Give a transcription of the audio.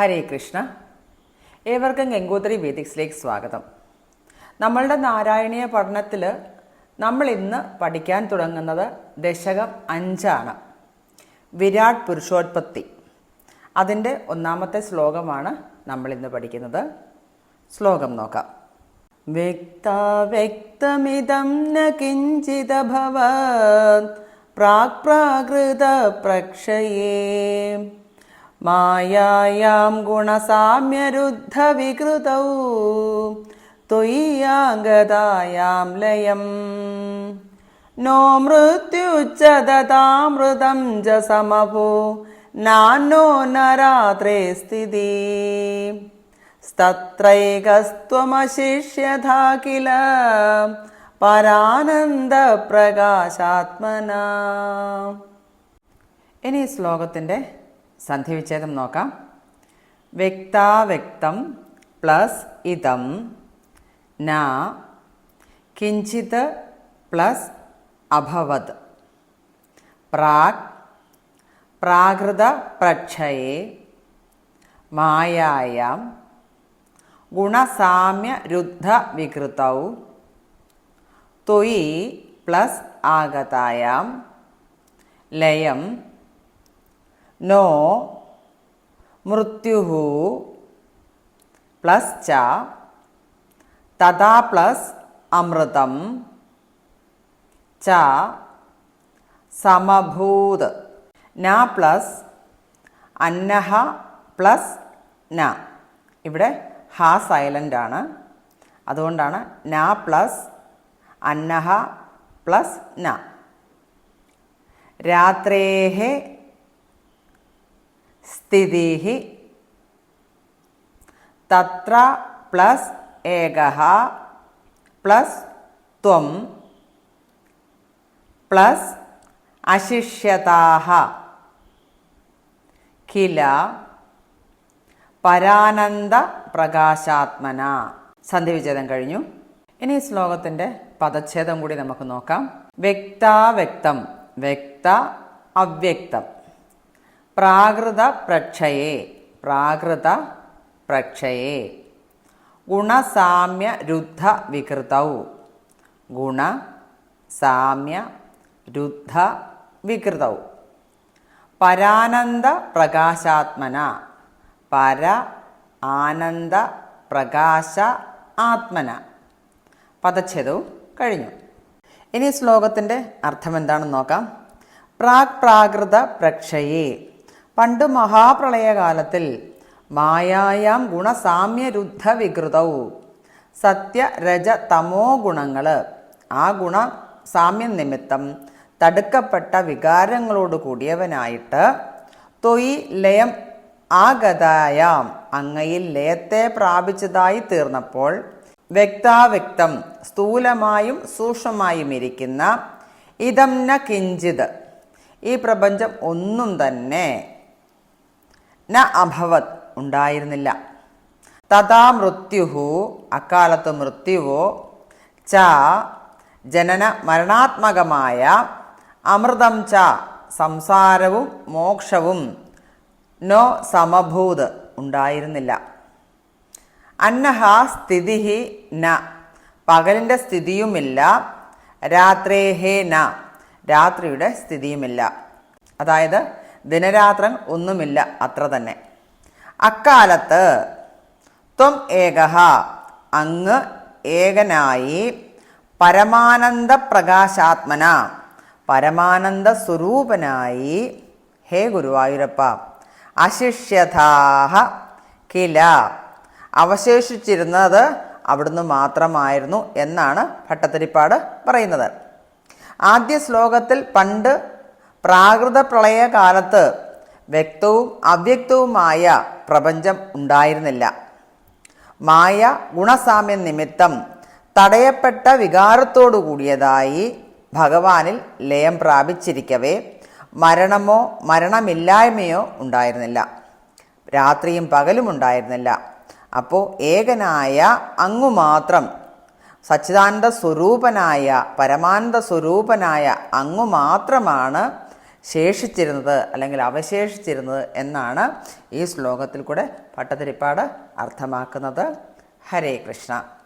ഹരേ കൃഷ്ണ. ഏവർക്കും ഗംഗോത്രി വേദിക്സിലേക്ക് സ്വാഗതം. നമ്മളുടെ നാരായണീയ പഠനത്തിൽ നമ്മൾ ഇന്ന് പഠിക്കാൻ തുടങ്ങുന്നത് ദശകം അഞ്ചാണ്. വിരാട് പുരുഷോത്പത്തി. അതിന്റെ ഒന്നാമത്തെ ശ്ലോകമാണ് നമ്മൾ ഇന്ന് പഠിക്കുന്നത്. ശ്ലോകം നോക്കാം. വ്യക്താവ്യക്തമിതം ന കിഞ്ചിദഭവത് പ്രാക് പ്രാകൃത പ്രക്ഷയേ. മായായാം ഗുണസാമ്യരുദ്ധ വികൃതൗ ത്വയ്യാഗതായാം ലയം. നോ മൃത്യുച്ചതതാമൃതം ച സമഭോ. നാനോ നരാത്രേ സ്ഥിതി. സ്തത്രൈകസ്ത്വമശിഷ്യഥാ കില പരാനന്ദ പ്രകാശാത്മന ഇനി ശ്ലോകത്തിന്റെ സന്ധിവിച്ഛേദം നോക്കാം. വ്യക്താവ്യക്തം പ്ലസ് ഇതം. ന കിഞ്ചിത് പ്ലസ് അഭവത്. പ്രാക് പ്രാകൃത പ്രക്ഷയെ മായായാം ഗുണസാമ്യ രുദ്ധ വികൃതൗ തൊയി പ്ലസ് ആഗതായാം ലയം നോ മൃത്യു പ്ലസ് ച തഥാ പ്ലസ് അമൃതം ച സമഭൂത് ന പ്ലസ് അന്നഹ പ്ലസ് ന. ഇവിടെ ഹ സൈലന്റ് ആണ്. അതുകൊണ്ടാണ് ന പ്ലസ് അന്നഹ പ്ലസ് ന. രാത്രേഹേ സ്ഥിതി തത്ര പ്ലസ് ഏക പ്ലസ് ത്വം പ്ലസ് അശിഷ്യതാഹ കില പരാനന്ദ പ്രകാശാത്മന. സന്ധിവിച്ഛേദം കഴിഞ്ഞു. ഇനി ഈ ശ്ലോകത്തിന്റെ പദച്ഛേദം കൂടി നമുക്ക് നോക്കാം. വ്യക്താവ്യക്തം വ്യക്ത അവ്യക്തം. പ്രാകൃത പ്രക്ഷയെ പ്രാകൃത പ്രക്ഷയെ. ഗുണസാമ്യ രുദ്ധ വികൃതൗ. ഗുണ സാമ്യ രുദ്ധ വികൃതൗ. പരാനന്ദ പ്രകാശാത്മന. പര ആനന്ദ പ്രകാശ ആത്മന. പദച്ഛേദവും കഴിഞ്ഞു. ഇനി ശ്ലോകത്തിന്റെ അർത്ഥം എന്താണെന്ന് നോക്കാം. പ്രാക് പ്രാകൃത പ്രക്ഷയെ പണ്ട് മഹാപ്രളയകാലത്തിൽ മായായാം ഗുണസാമ്യരുദ്ധ വികൃതവും സത്യ രജ തമോ ഗുണങ്ങൾ ആ ഗുണ സാമ്യം നിമിത്തം തടുക്കപ്പെട്ട വികാരങ്ങളോട് കൂടിയവനായിട്ട് തൊയ് ലയം ആഗതായാം. അങ്ങയിൽ ലയത്തെ പ്രാപിച്ചതായി തീർന്നപ്പോൾ വ്യക്താവ്യക്തം സ്ഥൂലമായും സൂക്ഷ്മമായും ഇരിക്കുന്ന ഇതം ന കിഞ്ചിത്. ഈ പ്രപഞ്ചം ഒന്നും തന്നെ ന അഭവത് ഉണ്ടായിരുന്നില്ല. തഥാ മൃത്യുഹു അക്കാലത്ത് മൃത്യുവോ ച ജനന മരണാത്മകമായ അമൃതം ച സംസാരവും മോക്ഷവും നോ സമഭൂത് ഉണ്ടായിരുന്നില്ല. അന്നഹ സ്ഥിതി ന പകലിന്റെ സ്ഥിതിയുമില്ല രാത്രേഹേ ന രാത്രിയുടെ സ്ഥിതിയുമില്ല. അതായത് ദിനരാത്രം ഒന്നുമില്ല അത്ര തന്നെ. അക്കാലത്ത് ത്വം ഏകഹ അങ്ങ് ഏകനായി പരമാനന്ദ പ്രകാശാത്മന പരമാനന്ദ സ്വരൂപനായി ഹേ ഗുരുവായൂരപ്പ അശിഷ്യഥാഹ കില. അവശേഷിച്ചിരുന്നത് അവിടുന്ന് മാത്രമായിരുന്നു എന്നാണ് ഭട്ടത്തിരിപ്പാട് പറയുന്നത്. ആദ്യ ശ്ലോകത്തിൽ പണ്ട് പ്രാകൃത പ്രളയകാലത്ത് വ്യക്തവും അവ്യക്തവുമായ പ്രപഞ്ചം ഉണ്ടായിരുന്നില്ല. മായ ഗുണസാമ്യ നിമിത്തം തടയപ്പെട്ട വികാരത്തോടു കൂടിയതായി ഭഗവാനിൽ ലയം പ്രാപിച്ചിരിക്കവേ മരണമോ മരണമില്ലായ്മയോ ഉണ്ടായിരുന്നില്ല. രാത്രിയും പകലും ഉണ്ടായിരുന്നില്ല. അപ്പോൾ ഏകനായ അങ്ങു മാത്രം സച്ചിദാനന്ദ സ്വരൂപനായ പരമാനന്ദ സ്വരൂപനായ അങ്ങു മാത്രമാണ് ശേഷിച്ചിരുന്നത് അല്ലെങ്കിൽ അവശേഷിച്ചിരുന്നത് എന്നാണ് ഈ ശ്ലോകത്തിൽ കൂടെ പട്ടതിരിപ്പാട് അർത്ഥമാക്കുന്നത്. ഹരേ കൃഷ്ണ.